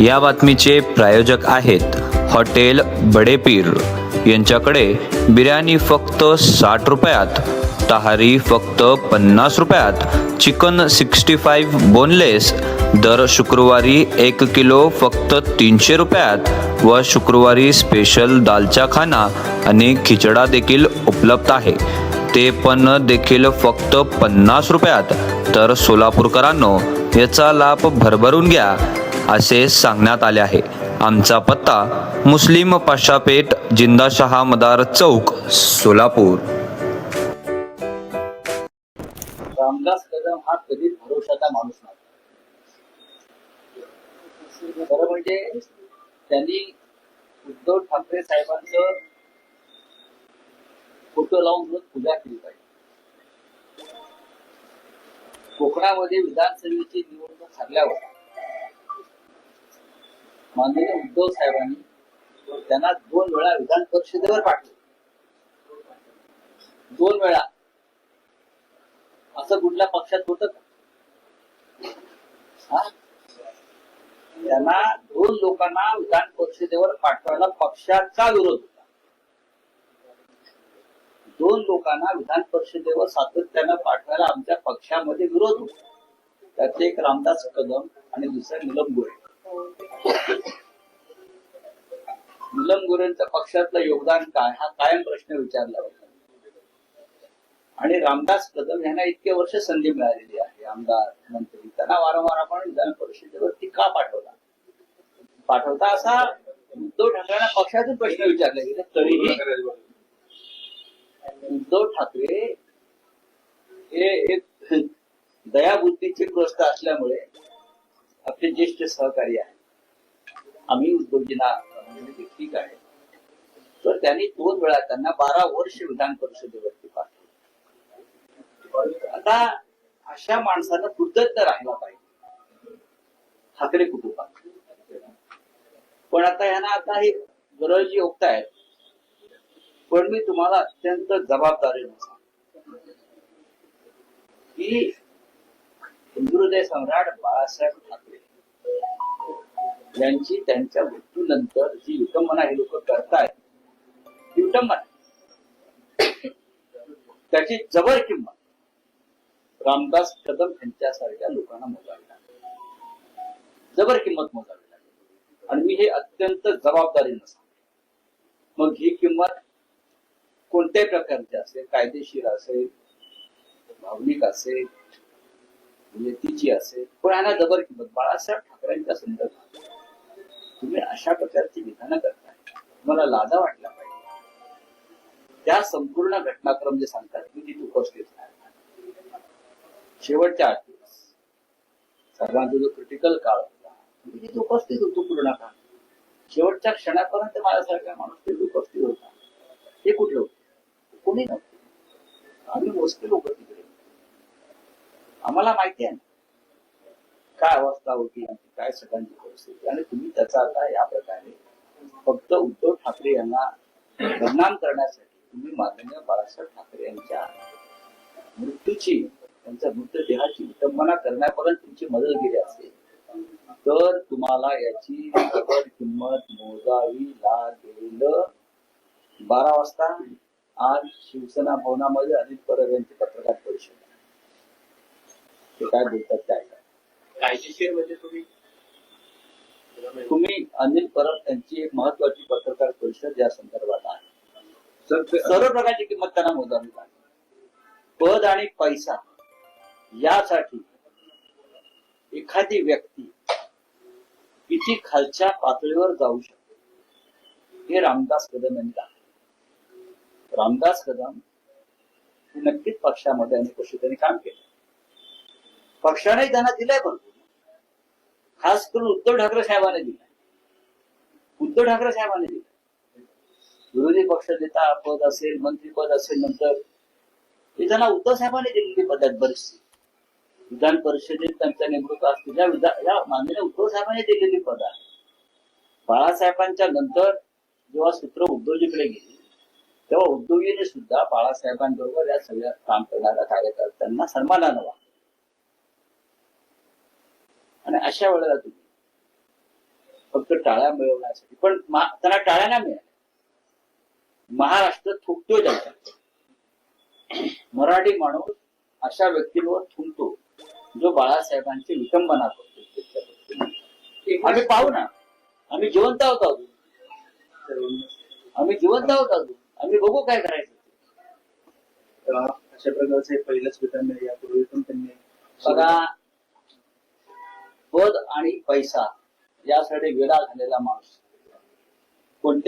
या बातमीचे प्रायोजक आहेत हॉटेल बडेपीर. यांच्याकडे बिर्याणी फक्त साठ रुपयात तहारी फक्त पन्नास रुपयात चिकन सिक्स्टी फाईव्ह बोनलेस दर शुक्रवारी एक किलो फक्त तीनशे रुपयात व शुक्रवारी स्पेशल दालचा खाना आणि खिचडा देखील उपलब्ध आहे. ते पण देखील फक्त पन्नास रुपयात. तर सोलापूरकरांनो याचा लाभ भरभरून घ्या. असे सांगण्यात आले आहे. आमचा पत्ता मुस्लिम पाशापेठ जिंदाशहा मदार चौक सोलापूर. रामदास कदम हा कधीच भरोशाचा माणूस नाही. खरं म्हणजे त्यांनी उद्धव ठाकरे साहेबांचं फोटो लावून पूजा केली पाहिजे. कोकणामध्ये विधानसभेची निवडणूक हरल्यावर माननीय उद्धव साहेबांनी त्यांना दोन वेळा विधान परिषदेवर पाठवलं. दोन वेळा. असं कुठल्या पक्षात होत त्यांना दोन लोकांना विधान परिषदेवर पाठवायला पक्षाचा विरोध होता. दोन लोकांना विधान परिषदेवर सातत्यानं पाठवायला आमच्या पक्षामध्ये विरोध होता. त्यात एक रामदास कदम आणि दुसरा निलम गोळे मुलम गोरेंचं पक्षातलं योगदान काय? हा कायम प्रश्न विचारला होता. आणि रामदास कदम यांना इतके वर्ष संधी मिळालेली आहे. आमदार मंत्री त्यांना वारंवार आपण विधान परिषदेवरती का पाठवला. पाठवता असा उद्धव ठाकरेंना पक्षातून प्रश्न विचारले गेले. तरीही उद्धव ठाकरे हे एक दयाबुद्धीचे ग्रस्त असल्यामुळे आपले ज्येष्ठ सहकारी आहे आम्ही उद्धवजींना म्हणजे ठीक आहे. तर त्यांनी दोन वेळा त्यांना बारा वर्ष विधान परिषदेवरती पाठवलं. आता अशा माणसानं कृतज्ञ राहिला पाहिजे. ठाकरे कुटुंबात. पण आता यांना आता हे गरज जी ओकतायत पण मी तुम्हाला अत्यंत जबाबदारीने सांगतो की हिंदुहृदय सम्राट बाळासाहेब ठाकरे यांची त्यांच्या मृत्यूनंतर जी विटंबना हे लोक करतायत विटंबना त्याची जबर किंमत. रामदास कदम यांच्यासारख्या लोकांना मोजावी लागेल. जबर किंमत मोजावी लागेल. आणि मी हे अत्यंत जबाबदारीनं सांगतो. मग ही किंमत कोणत्याही प्रकारची असेल कायदेशीर असेल भावनिक असेल नियतीची असेल पण यांना जबर किंमत. बाळासाहेब ठाकरेंच्या संदर्भात तुम्ही अशा प्रकारची विधानं करताय. तुम्हाला लाजा वाटला पाहिजे. त्या संपूर्ण घटनाक्रम जे सांगतात मी तिथे उपस्थित शेवटच्या आठ दिवस. सर्वांचा जो क्रिटिकल काळ होता मी तिथे उपस्थित होतो पूर्ण काळ. शेवटच्या क्षणापर्यंत माझ्यासारखा माणूस तिथे उपस्थित होता. हे कुठे होते? कोणी नव्हते. आम्ही मोजके लोक तिकडे आम्हाला माहिती आहे ना काय अवस्था होती आमची काय सगळ्यांची परिस्थिती? आणि तुम्ही त्याचा आता या प्रकारे फक्त उद्धव ठाकरे यांना बदनाम करण्यासाठी तुम्ही माननीय बाळासाहेब ठाकरे यांच्या मृत्यूची त्यांच्या मृतदेहाची विटंबना करण्यापर्यंत तुमची मदत गेली असेल तर तुम्हाला याची जबर किंमत मोजावी लागेल. बारा वाजता आज शिवसेना भवनामध्ये अनिल परब यांची पत्रकार परिषद. ते काय बोलतात त्या कायदेशीर म्हणजे तुम्ही तुम्ही अनिल परब यांची एक महत्वाची पत्रकार परिषद या संदर्भात आहे. सर्व प्रकारची किंमत त्यांना मोजावी लागेल पद आणि पैसा यासाठी एखादी व्यक्ती किती खालच्या पातळीवर जाऊ शकते हे रामदास कदम यांनी दाखवलं. रामदास कदम नक्कीच पक्षामध्ये वर्ष त्यांनी काम केलं. पक्षाने त्यांना दिलंय भरपूर खास करून उद्धव ठाकरे साहेबांनी दिलाय उद्धव ठाकरे साहेबांनी दिला. विरोधी पक्ष नेता पद असेल मंत्रीपद असेल नंतर हे त्यांना उद्धव साहेबांनी दिलेली पद आहेत बरीचशी. विधान परिषदेत त्यांच्या नेमणूक असतील या या माननीय उद्धव साहेबांनी दिलेली पद आहे बाळासाहेबांच्या नंतर जेव्हा सूत्र उद्धवजीकडे गेली तेव्हा उद्धवजीने सुद्धा बाळासाहेबांबरोबर या सगळ्या काम करणाऱ्या कार्यकर्त्यांना सन्मानानं वागलं आणि अशा वेळेला तुम्ही फक्त टाळ्या मिळवण्यासाठी. पण त्यांना टाळ्या नाही मिळाल्या. महाराष्ट्र थुकतोय त्यांच्या. मराठी माणूस अशा व्यक्तींवर थुंकतो जो बाळासाहेबांची विटंबना करतो. आम्ही पाहू ना. आम्ही जिवंत आहोत अजून. आम्ही जिवंत आहोत अजून. आम्ही बघू काय करायचं. अशा प्रकारचं पहिलंच विधान यापूर्वी पण त्यांनी बघा पद आणि पैसा यासाठी वेळा झालेला माणूस. कोणत्या